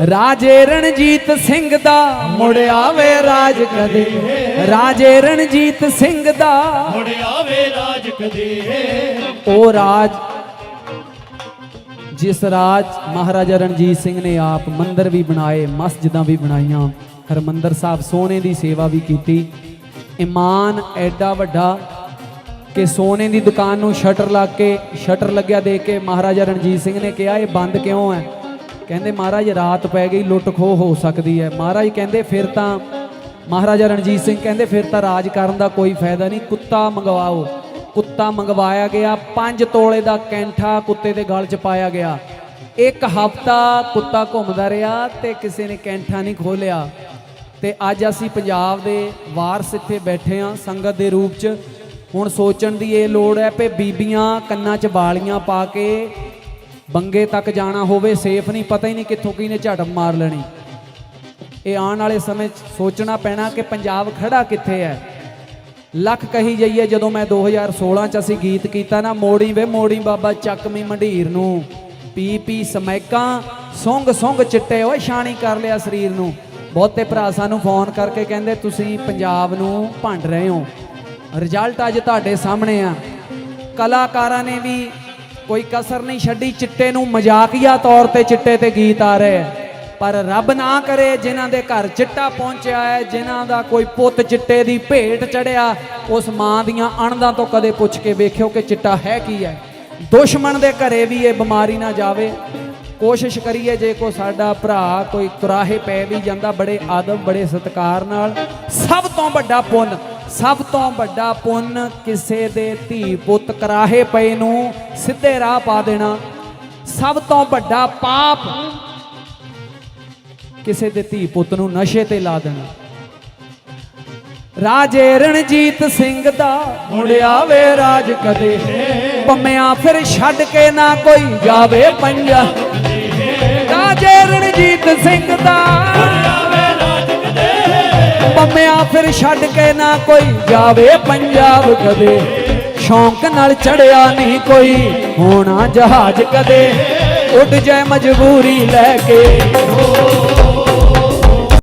ਰਾਜੇ ਰਣਜੀਤ ਸਿੰਘ ਦਾ ਮੁੜ ਆਵੇ ਰਾਜ ਕਦੇ। ਰਾਜੇ ਰਣਜੀਤ ਸਿੰਘ ਦਾ ਮੁੜ ਆਵੇ ਰਾਜ ਕਦੇ। ਉਹ ਰਾਜ ਜਿਸ ਰਾਜ ਮਹਾਰਾਜਾ ਰਣਜੀਤ ਸਿੰਘ ਨੇ ਆਪ ਮੰਦਿਰ ਵੀ ਬਣਾਏ ਮਸਜਿਦਾਂ ਵੀ ਬਣਾਈਆਂ ਹਰਮੰਦਰ ਸਾਹਿਬ ਸੋਨੇ ਦੀ ਸੇਵਾ ਵੀ ਕੀਤੀ। ਇਮਾਨ ਐਡਾ ਵੱਡਾ ਕਿ ਸੋਨੇ ਦੀ ਦੁਕਾਨ ਨੂੰ ਸ਼ਟਰ ਲਾ ਕੇ ਸ਼ਟਰ ਲੱਗਿਆ ਦੇਖ ਕੇ ਮਹਾਰਾਜਾ ਰਣਜੀਤ ਸਿੰਘ ਨੇ ਕਿਹਾ ਇਹ ਬੰਦ ਕਿਉਂ ਹੈ? ਕਹਿੰਦੇ ਮਹਾਰਾਜ, ਰਾਤ ਪੈ ਗਈ, ਲੁੱਟ ਖੋਹ ਹੋ ਸਕਦੀ ਹੈ। ਮਹਾਰਾਜ ਕਹਿੰਦੇ, ਫਿਰ ਤਾਂ ਮਹਾਰਾਜਾ ਰਣਜੀਤ ਸਿੰਘ ਕਹਿੰਦੇ, ਫਿਰ ਤਾਂ ਰਾਜ ਕਰਨ ਦਾ ਕੋਈ ਫਾਇਦਾ ਨਹੀਂ। ਕੁੱਤਾ ਮੰਗਵਾਓ। ਕੁੱਤਾ ਮੰਗਵਾਇਆ ਗਿਆ 5 ਤੋਲੇ ਦਾ ਕੈਂਠਾ ਕੁੱਤੇ ਦੇ ਗਲ 'ਚ ਪਾਇਆ ਗਿਆ। ਇੱਕ ਹਫਤਾ ਕੁੱਤਾ ਘੁੰਮਦਾ ਰਿਹਾ ਤੇ ਕਿਸੇ ਨੇ ਕੈਂਠਾ ਨਹੀਂ ਖੋਲਿਆ ਤੇ ਅੱਜ ਅਸੀਂ ਪੰਜਾਬ ਦੇ ਵਾਰਸ ਇੱਥੇ ਬੈਠੇ ਆ ਸੰਗਤ ਦੇ ਰੂਪ 'ਚ। ਹੁਣ ਸੋਚਣ ਦੀ ਇਹ ਲੋੜ ਹੈ ਕਿ ਬੀਬੀਆਂ ਕੰਨਾਂ 'ਚ ਵਾਲੀਆਂ ਪਾ ਕੇ ਬੰਗੇ ਤੱਕ ਜਾਣਾ ਹੋਵੇ, ਸੇਫ ਨਹੀਂ, ਪਤਾ ਹੀ ਨਹੀਂ ਕਿੱਥੋਂ ਕਿਹਨੇ ਝੜ ਮਾਰ ਲੈਣੀ। ਇਹ ਆਉਣ ਵਾਲੇ ਸਮੇਂ 'ਚ ਸੋਚਣਾ ਪੈਣਾ ਕਿ ਪੰਜਾਬ ਖੜਾ ਕਿੱਥੇ ਹੈ। ਲੱਖ ਕਹੀ ਜਾਈਏ, ਜਦੋਂ ਮੈਂ 2016 ਚ ਅਸੀਂ ਗੀਤ ਕੀਤਾ ਨਾ, ਮੋੜੀ ਵੇ ਮੋੜੀ ਬਾਬਾ ਚੱਕਮੀ ਮੰਢੀਰ ਨੂੰ। ਪੀ ਪੀ ਸਮੈਕਾਂ ਸੁੰਗ ਸੁੰਗ ਚਿੱਟੇ, ਓਏ ਸ਼ਾਨੀ ਕਰ ਲਿਆ ਸਰੀਰ ਨੂੰ। ਬਹੁਤੇ ਭਰਾ ਸਾਨੂੰ ਫੋਨ ਕਰਕੇ ਕਹਿੰਦੇ, ਤੁਸੀਂ ਪੰਜਾਬ ਨੂੰ ਭੰਡ ਰਹੇ ਹੋ। ਰਿਜ਼ਲਟ ਅੱਜ ਤੁਹਾਡੇ ਸਾਹਮਣੇ ਆ। ਕਲਾਕਾਰਾਂ ਨੇ ਵੀ ਕੋਈ ਕਸਰ ਨਹੀਂ ਛੱਡੀ, ਚਿੱਟੇ ਨੂੰ ਮਜ਼ਾਕੀਆ ਤੌਰ ਤੇ ਚਿੱਟੇ ਤੇ ਗੀਤ ਆ ਰਹੇ ਆ ਪਰ ਰੱਬ ਨਾ ਕਰੇ ਜਿਨ੍ਹਾਂ ਦੇ ਘਰ ਚਿੱਟਾ ਪਹੁੰਚਿਆ ਹੈ, ਜਿਨ੍ਹਾਂ ਦਾ ਕੋਈ ਪੁੱਤ ਚਿੱਟੇ ਦੀ ਭੇਟ ਚੜਿਆ, ਉਸ ਮਾਂ ਦੀਆਂ ਅਣਦਾਂ ਤੋਂ ਕਦੇ ਪੁੱਛ ਕੇ ਵੇਖਿਓ ਕਿ ਚਿੱਟਾ ਹੈ ਕੀ ਹੈ। ਦੁਸ਼ਮਣ ਦੇ ਘਰੇ ਵੀ ਇਹ ਬਿਮਾਰੀ ਨਾ ਜਾਵੇ। ਕੋਸ਼ਿਸ਼ ਕਰੀਏ ਜੇ ਕੋ ਸਾਡਾ ਭਰਾ ਕੋਈ ਤੁਰਾਹੇ ਪੈ ਵੀ ਜਾਂਦਾ, ਬੜੇ ਆਦਮ ਬੜੇ ਸਤਿਕਾਰ ਨਾਲ, ਸਭ ਤੋਂ ਵੱਡਾ ਪੁੰਨ ਸਭ ਤੋਂ ਵੱਡਾ ਪੁੰਨ ਕਿਸੇ ਦੇ ਧੀ ਪੁੱਤ ਕਰਾਹੇ ਪਏ ਨੂੰ ਸਿੱਧੇ ਰਾਹ ਪਾ ਦੇਣਾ। ਸਭ ਤੋਂ ਵੱਡਾ ਪਾਪ ਕਿਸੇ ਦੇ ਧੀ ਪੁੱਤ ਨੂੰ ਨਸ਼ੇ ਤੇ ਲਾ ਦੇਣਾ। ਰਾਜੇ ਰਣਜੀਤ ਸਿੰਘ ਦਾ ਮੁੜਿਆ ਵੇ ਰਾਜ ਕਦੇ। ਪੰਮਿਆ ਫਿਰ ਛੱਡ ਕੇ ਨਾ ਕੋਈ ਜਾਵੇ ਪੰਜਾ। ਰਾਜੇ ਰਣਜੀਤ ਸਿੰਘ ਦਾ ਪੰਮਿਆ ਫਿਰ ਛੱਡ ਕੇ ਨਾ ਕੋਈ ਜਾਵੇ ਪੰਜਾਬ ਕਦੇ। ਸ਼ੌਂਕ ਨਾਲ ਚੜਿਆ ਨਹੀਂ ਕੋਈ, ਹੋਣਾ ਜਹਾਜ਼ ਕਦੇ। ਉੱਡ ਜਾਏ ਮਜਬੂਰੀ ਲੈ ਕੇ।